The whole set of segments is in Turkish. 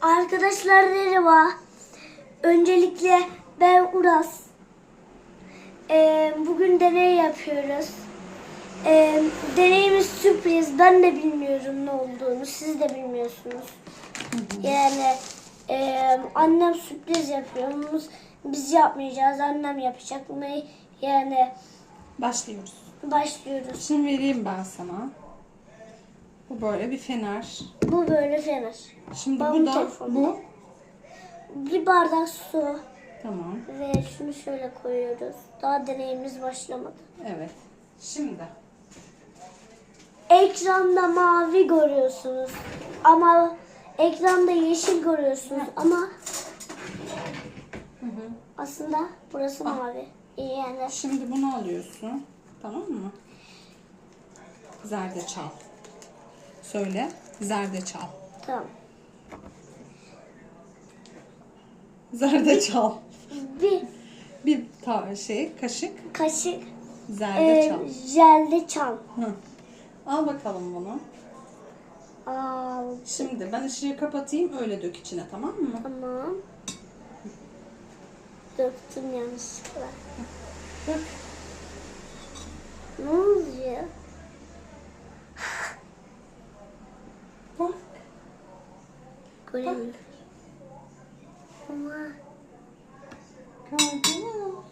Arkadaşlar merhaba. Öncelikle ben Uras. Ee, bugün deney yapıyoruz. Ee, deneyimiz sürpriz. Ben de bilmiyorum ne olduğunu. Siz de bilmiyorsunuz. Yani e, annem sürpriz yapıyor. Biz- yapmayacağız. Annem yapacak. Yani Başlıyoruz. başlıyoruz. Şimdi vereyim ben sana. Bu böyle bir fener. Bu böyle fener. Şimdi Babamın bu da telefonu. bu. Bir bardak su. Tamam. Ve şunu şöyle koyuyoruz. Daha deneyimiz başlamadı. Evet. Şimdi Ekranda mavi görüyorsunuz. Ama ekranda yeşil görüyorsunuz. Ama Hı hı. aslında burası Ah. mavi. Yani şimdi bunu alıyorsun. Tamam mı? Zerdeçal. Söyle. Zerdeçal. tamam. Zerdeçal. Bir Bir ta şey kaşık kaşık zerdeçal. e, jelde çal. Hı. Al bakalım bunu. Al. Şimdi ben ışığı kapatayım öyle dök içine tamam mı? Tamam. Döktüm yanlışlıkla. Dök. Ne oluyor? Göremiyorum. Ama Gördün mü?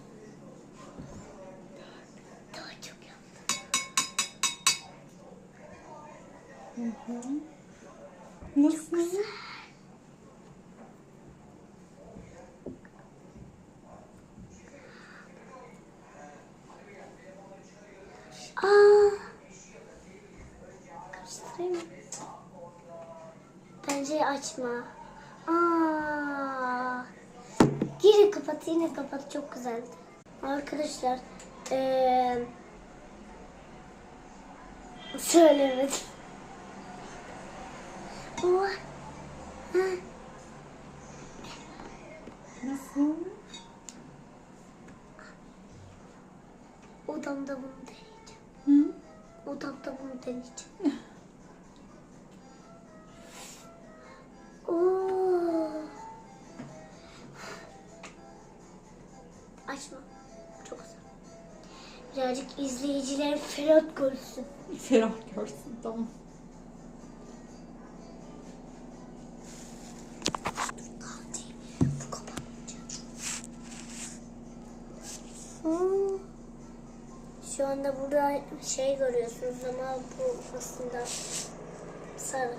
daha çok yaptım. Nasıl? Aa. Karıştırayım mı? Pencereyi açma. Aa. Yine kapat, yine kapat. Çok güzeldi. Arkadaşlar, eee söylemedim. Ha, Nasıl? Odamda bunu deneyeceğim. Hı? Odamda bunu deneyeceğim. Açma. Çok güzel. Birazcık izleyiciler ferah görsün. Ferah görsün tamam. Hmm. Şu anda burada şey görüyorsunuz ama bu aslında sarı.